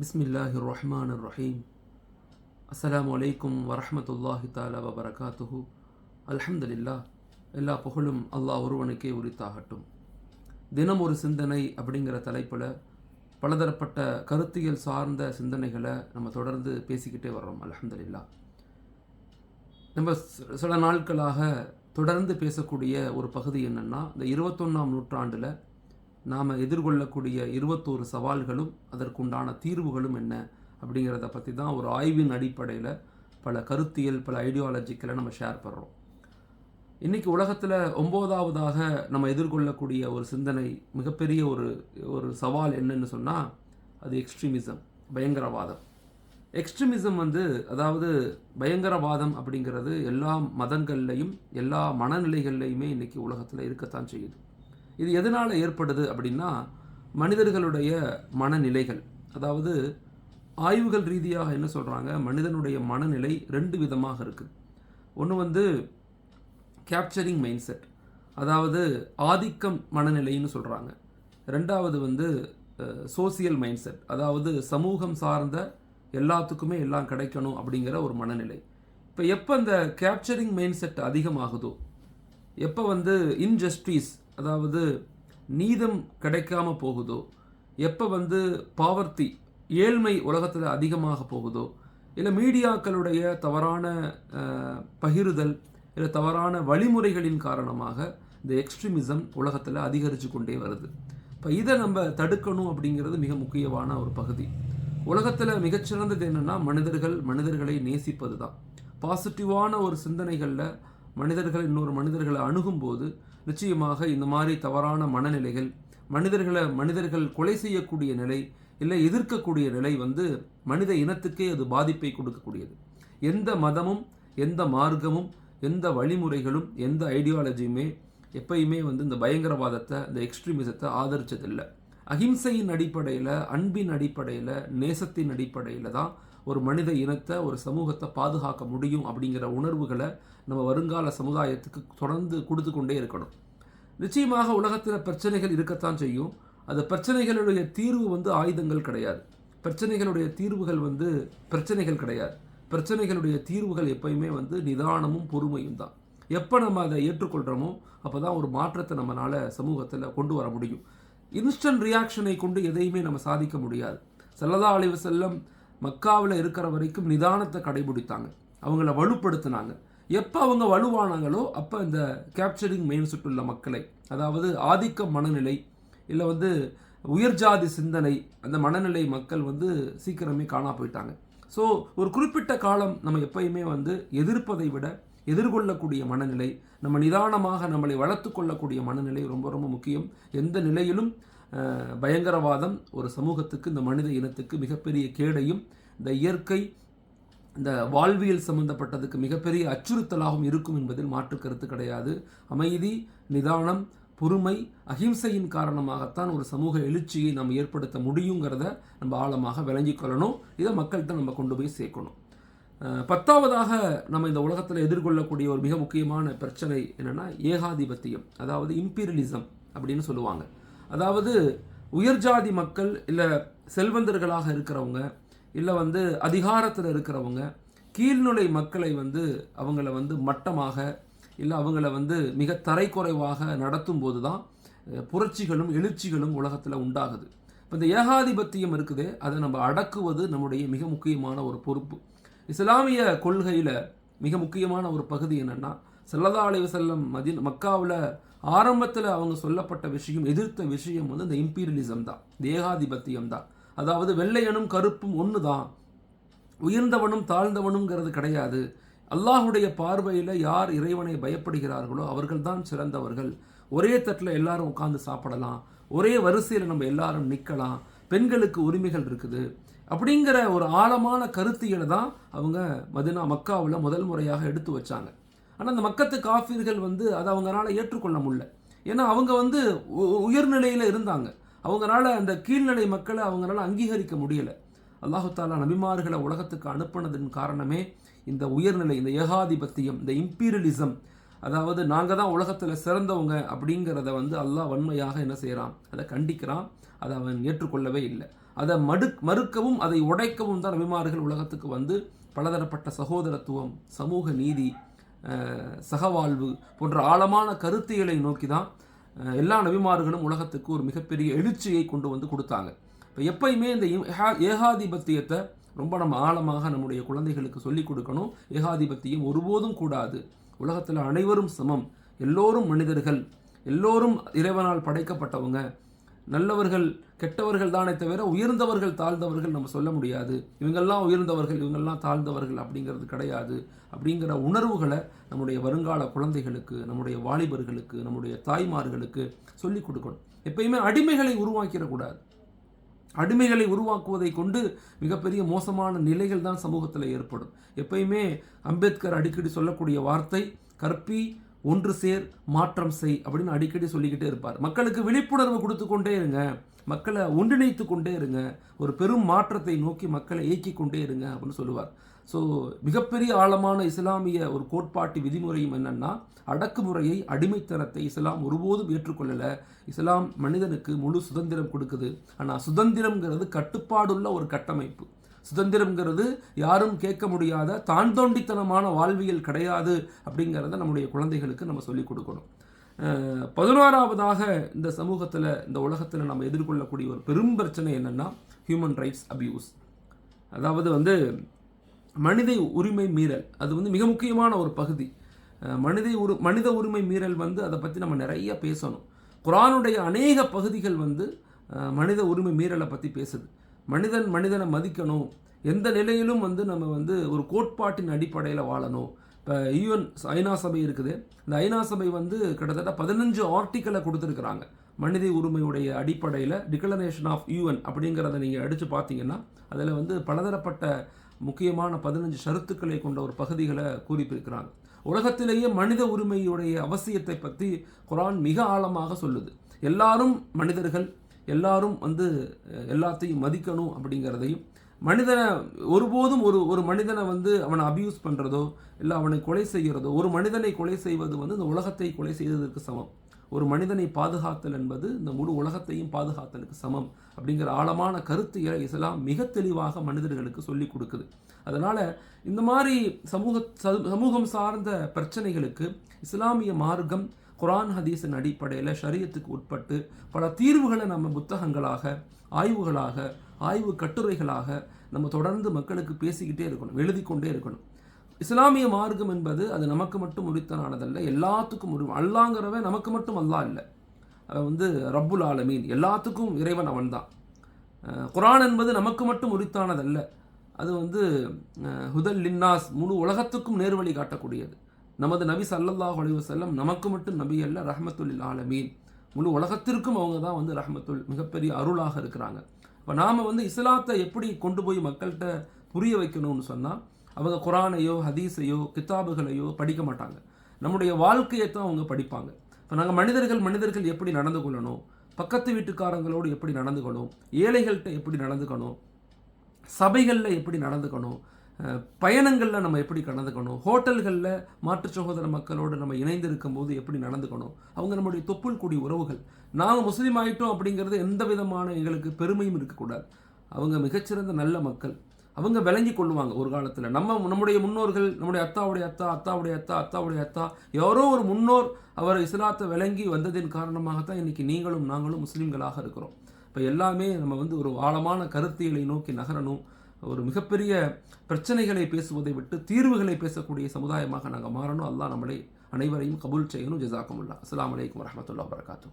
பிஸ்மில்லாஹி ரஹ்மான் ரஹீம் அஸ்ஸலாமு அலைக்கும் வரஹ்மத்துல்லாஹி தாலா வபரகாத்துஹு அல்ஹம்துலில்லா எல்லா புகழும் அல்லாஹ் ஒருவனுக்கே உரித்தாகட்டும். தினம் ஒரு சிந்தனை அப்படிங்கிற தலைப்பில் பலதரப்பட்ட கருத்தியல் சார்ந்த சிந்தனைகளை நம்ம தொடர்ந்து பேசிக்கிட்டே வர்றோம். அலமதுல்லா நம்ம சில நாட்களாக தொடர்ந்து பேசக்கூடிய ஒரு பகுதி என்னென்னா இந்த இருபத்தொன்னாம் நூற்றாண்டில் நாம் எதிர்கொள்ளக்கூடிய இருபத்தோரு சவால்களும் அதற்குண்டான தீர்வுகளும் என்ன அப்படிங்கிறத பற்றி தான் ஒரு ஆய்வின் அடிப்படையில் பல கருத்தியல் பல ஐடியாலஜிக்கலை நம்ம ஷேர் பண்ணுறோம் இன்றைக்கி உலகத்தில் ஒம்போதாவதாக நம்ம எதிர்கொள்ளக்கூடிய ஒரு சிந்தனை மிகப்பெரிய ஒரு ஒரு சவால் என்னன்னு சொன்னால் அது எக்ஸ்ட்ரீமிசம் பயங்கரவாதம். எக்ஸ்ட்ரீமிசம் வந்து அதாவது பயங்கரவாதம் அப்படிங்கிறது எல்லா மதங்கள்லையும் எல்லா மனநிலைகள்லையுமே இன்றைக்கி உலகத்தில் இருக்கத்தான் செய்யுது. இது எதனால் ஏற்படுது அப்படின்னா மனிதர்களுடைய மனநிலைகள். அதாவது ஆய்வுகள் ரீதியாக என்ன சொல்கிறாங்க மனிதனுடைய மனநிலை ரெண்டு விதமாக இருக்குது ஒன்று வந்து கேப்சரிங் மைண்ட் செட் அதாவது ஆதிக்கம் மனநிலைன்னு சொல்கிறாங்க ரெண்டாவது வந்து சோசியல் மைண்ட் செட் அதாவது சமூகம் சார்ந்த எல்லாத்துக்குமே எல்லாம் கிடைக்கணும் அப்படிங்கிற ஒரு மனநிலை. இப்போ எப்போ இந்த கேப்சரிங் மைண்ட் செட் அதிகமாகுதோ எப்போ வந்து இன்ஜஸ்டிஸ் அதாவது நீதம் கிடைக்காம போகுதோ? எப்போ வந்து பாவர்த்தி ஏழ்மை உலகத்தில் அதிகமாக போகுதோ? இல்லை மீடியாக்களுடைய தவறான பகிருதல் இல்லை தவறான வழிமுறைகளின் காரணமாக இந்த எக்ஸ்ட்ரீமிசம் உலகத்தில் அதிகரித்து கொண்டே வருது. இப்போ இதை நம்ம தடுக்கணும் அப்படிங்கிறது மிக முக்கியமான ஒரு பகுதி. உலகத்தில் மிகச்சிறந்தது என்னன்னா மனிதர்கள் மனிதர்களை நேசிப்பது தான் பாசிட்டிவான ஒரு சிந்தனைகளில் மனிதர்கள் இன்னொரு மனிதர்களை அணுகும்போது நிச்சயமாக இந்த மாதிரி தவறான மனநிலைகள் மனிதர்களை மனிதர்கள் கொலை செய்யக்கூடிய நிலை இல்லை எதிர்க்கக்கூடிய நிலை வந்து மனித இனத்துக்கே அது பாதிப்பை கொடுக்கக்கூடியது. எந்த மதமும் எந்த மார்க்கமும் எந்த வழிமுறைகளும் எந்த ஐடியாலஜியுமே எப்பயுமே வந்து இந்த பயங்கரவாதத்தை இந்த எக்ஸ்ட்ரீமிசத்தை ஆதரிச்சதில்லை. அகிம்சையின் அடிப்படையில் அன்பின் அடிப்படையில் நேசத்தின் அடிப்படையில் தான் ஒரு மனித இனத்தை ஒரு சமூகத்தை பாதுகாக்க முடியும் அப்படிங்கிற உணர்வுகளை நம்ம வருங்கால சமுதாயத்துக்கு தொடர்ந்து கொடுத்து கொண்டே இருக்கணும். நிச்சயமாக உலகத்தில் பிரச்சனைகள் இருக்கத்தான் செய்யும். அந்த பிரச்சனைகளுடைய தீர்வு வந்து ஆயுதங்கள் கிடையாது. பிரச்சனைகளுடைய தீர்வுகள் வந்து பிரச்சனைகள் கிடையாது. பிரச்சனைகளுடைய தீர்வுகள் எப்பயுமே வந்து நிதானமும் பொறுமையும் தான். எப்போ நம்ம அதை ஏற்றுக்கொள்கிறோமோ அப்போ தான் ஒரு மாற்றத்தை நம்மளால் சமூகத்தில் கொண்டு வர முடியும். இன்ஸ்டன்ட் ரியாக்ஷனை கொண்டு எதையுமே நம்ம சாதிக்க முடியாது. செல்லதா அழிவு செல்லம் மக்காவில் இருக்கிற வரைக்கும் நிதானத்தை கடைபிடித்தாங்க. அவங்கள வலுப்படுத்தினாங்க. எப்போ அவங்க வலுவானாங்களோ அப்போ இந்த கேப்சரிங் மெயின் சுட்டுள்ள மக்களை அதாவது ஆதிக்க மனநிலை இல்லை வந்து உயர்ஜாதி சிந்தனை அந்த மனநிலை மக்கள் வந்து சீக்கிரமே காணா போயிட்டாங்க. ஸோ ஒரு குறிப்பிட்ட காலம் நம்ம எப்பயுமே வந்து எதிர்ப்பதை விட எதிர்கொள்ளக்கூடிய மனநிலை நம்ம நிதானமாக நம்மளை வளர்த்து கொள்ளக்கூடிய மனநிலை ரொம்ப ரொம்ப முக்கியம். எந்த நிலையிலும் பயங்கரவாதம் ஒரு சமூகத்துக்கு இந்த மனித இனத்துக்கு மிகப்பெரிய கேடையும் இந்த இயற்கை இந்த வாழ்வியல் சம்பந்தப்பட்டதுக்கு மிகப்பெரிய அச்சுறுத்தலாகவும் இருக்கும் என்பதில் மாற்று கருத்து கிடையாது. அமைதி நிதானம் பொறுமை அகிம்சையின் காரணமாகத்தான் ஒரு சமூக எழுச்சியை நம்ம ஏற்படுத்த முடியுங்கிறத நம்ம ஆழமாக விளங்கிக் கொள்ளணும். இதை மக்கள்கிட்ட நம்ம கொண்டு போய் சேர்க்கணும். பத்தாவதாக நம்ம இந்த உலகத்தில் எதிர்கொள்ளக்கூடிய ஒரு மிக முக்கியமான பிரச்சனை என்னென்னா ஏகாதிபத்தியம் அதாவது இம்பீரியலிசம் அப்படின்னு சொல்லுவாங்க. அதாவது உயர்ஜாதி மக்கள் இல்லை செல்வந்தர்களாக இருக்கிறவங்க இல்லை வந்து அதிகாரத்தில் இருக்கிறவங்க கீழ்நிலை மக்களை வந்து அவங்கள வந்து மட்டமாக இல்லை அவங்கள வந்து மிக தரைக்குறைவாக நடத்தும் போது தான் புரட்சிகளும் எழுச்சிகளும் உலகத்தில் உண்டாகுது. இப்போ இந்த ஏகாதிபத்தியம் இருக்குதே அதை நம்ம அடக்குவது நம்முடைய மிக முக்கியமான ஒரு பொறுப்பு. இஸ்லாமிய கொள்கையில் மிக முக்கியமான ஒரு பகுதி என்னென்னா செல்லதா அலைவு செல்லம் மதில் மக்காவில் ஆரம்பத்தில் அவங்க சொல்லப்பட்ட விஷயம் எதிர்த்த விஷயம் வந்து இந்த இம்பீரியலிசம் தான் தேகாதிபத்தியம் தான். அதாவது வெள்ளையனும் கருப்பும் ஒன்று தான் உயர்ந்தவனும் தாழ்ந்தவனுங்கிறது கிடையாது. அல்லாஹுடைய பார்வையில் யார் இறைவனை பயப்படுகிறார்களோ அவர்கள் தான் சிறந்தவர்கள். ஒரே தட்டில் எல்லாரும் உட்காந்து சாப்பிடலாம். ஒரே வரிசையில் நம்ம எல்லாரும் நிற்கலாம் பெண்களுக்கு உரிமைகள் இருக்குது. அப்படிங்கிற ஒரு ஆழமான கருத்தியலை தான் அவங்க மதினா மக்காவில் முதல் முறையாக எடுத்து வச்சாங்க. ஆனால் அந்த மக்கத்து காஃபிர்கள் வந்து அதை அவங்களால ஏற்றுக்கொள்ள முடியல. ஏன்னா அவங்க வந்து உ- உயர்நிலையில் இருந்தாங்க. அவங்களால அந்த கீழ்நிலை மக்களை அவங்களால அங்கீகரிக்க முடியல. அல்லாஹாலா நபிமார்களை உலகத்துக்கு அனுப்பினதன் காரணமே இந்த உயர்நிலை இந்த ஏகாதிபத்தியம் இந்த இம்பீரியலிசம். அதாவது நாங்கள் தான் உலகத்தில் சிறந்தவங்க அப்படிங்கிறத வந்து அல்லாஹ் வன்மையாக என்ன செய்கிறான் அதை கண்டிக்கிறான். அதை அவன் ஏற்றுக்கொள்ளவே இல்லை. அதை மடு மறுக்கவும் அதை உடைக்கவும் தான் நபிமார்கள் உலகத்துக்கு வந்து பலதரப்பட்ட சகோதரத்துவம் சமூக நீதி சகவாழ்வு போன்ற ஆழமான கருத்தியலை நோக்கி தான் எல்லா நபிமார்களும் உலகத்துக்கு ஒரு மிகப்பெரிய எழுச்சியை கொண்டு வந்து கொடுத்தாங்க. இப்போ எப்பயுமே இந்த ஏகாதிபத்தியத்தை ரொம்ப நம்ம ஆழமாக நம்முடைய குழந்தைகளுக்கு சொல்லிக் கொடுக்கணும். ஏகாதிபத்தியம் ஒருபோதும் கூடாது. உலகத்தில் அனைவரும் சமம். எல்லோரும் மனிதர்கள். எல்லோரும் இறைவனால் படைக்கப்பட்டவங்க. நல்லவர்கள் கெட்டவர்கள் தானே தவிர உயர்ந்தவர்கள் தாழ்ந்தவர்கள் நம்ம சொல்ல முடியாது. இவங்கெல்லாம் உயர்ந்தவர்கள் இவங்கெல்லாம் தாழ்ந்தவர்கள் அப்படிங்கிறது கிடையாது. அப்படிங்கிற உணர்வுகளை நம்முடைய வருங்கால குழந்தைகளுக்கு நம்முடைய வாலிபர்களுக்கு நம்முடைய தாய்மார்களுக்கு சொல்லிக் கொடுக்கணும். எப்பயுமே அடிமைகளை உருவாக்கிடக்கூடாது. அடிமைகளை உருவாக்குவதை கொண்டு மிகப்பெரிய மோசமான நிலைகள் தான் சமூகத்தில் ஏற்படும். எப்பயுமே அம்பேத்கர் அடிக்கடி சொல்லக்கூடிய வார்த்தை கற்பி ஒன்று சேர் மாற்றம் செய் அப்படின்னு அடிக்கடி சொல்லிக்கிட்டே இருப்பார். மக்களுக்கு விழிப்புணர்வு கொடுத்து கொண்டே இருங்க. மக்களை ஒன்றிணைத்து கொண்டே இருங்க. ஒரு பெரும் மாற்றத்தை நோக்கி மக்களை இயக்கி கொண்டே இருங்க அப்படின்னு சொல்லுவார். ஸோ மிகப்பெரிய ஆழமான இஸ்லாமிய ஒரு கோட்பாட்டு விதிமுறையும் என்னன்னா அடக்குமுறையை அடிமைத்தனத்தை இஸ்லாம் ஒருபோதும் ஏற்றுக்கொள்ளல. இஸ்லாம் மனிதனுக்கு முழு சுதந்திரம் கொடுக்குது. ஆனால் சுதந்திரம்ங்கிறது கட்டுப்பாடுள்ள ஒரு கட்டமைப்பு. சுதந்திரம்ங்கிறது யாரும் கேட்க முடியாத தான் தோண்டித்தனமான வாழ்வியல் கிடையாது அப்படிங்கிறத நம்முடைய குழந்தைகளுக்கு நம்ம சொல்லிக் கொடுக்கணும். அஹ், பதினோராவதாக இந்த சமூகத்தில் இந்த உலகத்தில் நம்ம எதிர்கொள்ளக்கூடிய ஒரு பெரும் பிரச்சனை என்னென்னா ஹியூமன் ரைட்ஸ் அபியூஸ் அதாவது வந்து மனித உரிமை மீறல். அது வந்து மிக முக்கியமான ஒரு பகுதி. மனித உரு மனித உரிமை மீறல் வந்து அதை பற்றி நம்ம நிறைய பேசணும். குரானுடைய அநேக பகுதிகள் வந்து மனித உரிமை மீறலை பற்றி பேசுது. மனிதன் மனிதனை மதிக்கணும். எந்த நிலையிலும் வந்து நம்ம வந்து ஒரு கோட்பாட்டின் அடிப்படையில் வாழணும். இப்போ யூஎன் ஐநா சபை இருக்குது. இந்த ஐநா சபை வந்து கிட்டத்தட்ட பதினஞ்சு ஆர்டிக்கலை கொடுத்துருக்குறாங்க. மனித உரிமையுடைய அடிப்படையில் டிக்ளரேஷன் ஆஃப் யூஎன் அப்படிங்கிறத நீங்கள் அடித்து பார்த்தீங்கன்னா அதில் வந்து பலதரப்பட்ட முக்கியமான பதினஞ்சு ஷருத்துக்களை கொண்ட ஒரு பகுதிகளை குறிப்பிருக்கிறாங்க உலகத்திலேயே மனித உரிமையுடைய அவசியத்தை பற்றி குரான் மிக ஆழமாக சொல்லுது. எல்லாரும் மனிதர்கள் எல்லாரும் வந்து எல்லாத்தையும் மதிக்கணும் அப்படிங்கிறதையும் மனிதனை ஒருபோதும் ஒரு ஒரு மனிதனை வந்து அவனை அபியூஸ் பண்ணுறதோ இல்லை அவனை கொலை செய்கிறதோ ஒரு மனிதனை கொலை செய்வது வந்து இந்த உலகத்தை கொலை செய்ததற்கு சமம். ஒரு மனிதனை பாதுகாத்தல் என்பது இந்த முழு உலகத்தையும் பாதுகாத்தலுக்கு சமம் அப்படிங்கிற ஆழமான கருத்து இஸ்லாம் மிக தெளிவாக மனிதர்களுக்கு சொல்லி கொடுக்குது. அதனால் இந்த மாதிரி சமூக ச- சமூகம் சார்ந்த பிரச்சனைகளுக்கு இஸ்லாமிய மார்க்கம் குரான் ஹதீஸின் அடிப்படையில் ஷரியத்துக்கு உட்பட்டு பல தீர்வுகளை நம்ம புத்தகங்களாக ஆய்வுகளாக ஆய்வு கட்டுரைகளாக நம்ம தொடர்ந்து மக்களுக்கு பேசிக்கிட்டே இருக்கணும் எழுதி கொண்டே இருக்கணும். இஸ்லாமிய மார்க்கம் என்பது அது நமக்கு மட்டும் உரித்தானதல்ல எல்லாத்துக்கும் உரி அல்லாங்கிறவன் நமக்கு மட்டும் அல்லா இல்லை. அவன் வந்து ரப்புல் ஆலமீன் எல்லாத்துக்கும் இறைவன் அவன்தான். தான் குரான் என்பது நமக்கு மட்டும் உரித்தானதல்ல அது வந்து ஹுதல் லின்னாஸ் முழு உலகத்துக்கும் நேர்வழி காட்டக்கூடியது. நமது நபி சல்லல்லாஹ் அலைவு செல்லம் நமக்கு மட்டும் நபி அல்ல ரஹ்மத்துல் ஆலமீன். முழு உலகத்திற்கும் அவங்க தான் வந்து ரஹமத்துல் மிகப்பெரிய அருளாக இருக்கிறாங்க. இப்போ நாம் வந்து இஸ்லாத்தை எப்படி கொண்டு போய் மக்கள்கிட்ட புரிய வைக்கணும்னு சொன்னால் அவங்க குரானையோ ஹதீஸையோ கித்தாபுகளையோ படிக்க மாட்டாங்க. நம்முடைய வாழ்க்கையை தான் அவங்க படிப்பாங்க. இப்போ நாங்கள் மனிதர்கள் மனிதர்கள் எப்படி நடந்து கொள்ளணும்? பக்கத்து வீட்டுக்காரங்களோடு எப்படி நடந்துக்கணும் ஏழைகள்கிட்ட எப்படி நடந்துக்கணும்? சபைகளில் எப்படி நடந்துக்கணும்? பயணங்களில் நம்ம எப்படி நடந்துக்கணும் ஹோட்டல்களில் மாற்றுச் சகோதர மக்களோடு நம்ம இணைந்து இருக்கும்போது எப்படி நடந்துக்கணும்? அவங்க நம்முடைய தொப்புள் கூடி உறவுகள். நாங்கள் முஸ்லீம் ஆகிட்டோம் அப்படிங்கிறது எந்த விதமான எங்களுக்கு பெருமையும் இருக்கக்கூடாது. அவங்க மிகச்சிறந்த நல்ல மக்கள். அவங்க விளங்கி கொள்ளுவாங்க ஒரு காலத்தில். நம்ம நம்முடைய முன்னோர்கள் நம்முடைய அத்தாவுடைய அத்தா அத்தாவுடைய அத்தா அத்தாவுடைய அத்தா யாரோ ஒரு முன்னோர் அவர் இஸ்லாத்தை விளங்கி வந்ததின் காரணமாகத்தான் இன்றைக்கி நீங்களும் நாங்களும் முஸ்லீம்களாக இருக்கிறோம். இப்போ எல்லாமே நம்ம வந்து ஒரு ஆழமான கருத்தியலை நோக்கி நகரணும். ஒரு மிகப்பெரிய பிரச்சனைகளை பேசுவதை விட்டு தீர்வுகளை பேசக்கூடிய சமுதாயமாக நாங்கள் மாறணும். அல்லாஹ் நம்மளை அனைவரையும் கபூல் செய்யணும். ஜசாக்கமுல்லா அஸ்லாம் வலைக்கம் வரமத்துல்லா வபரகாத்துஹு.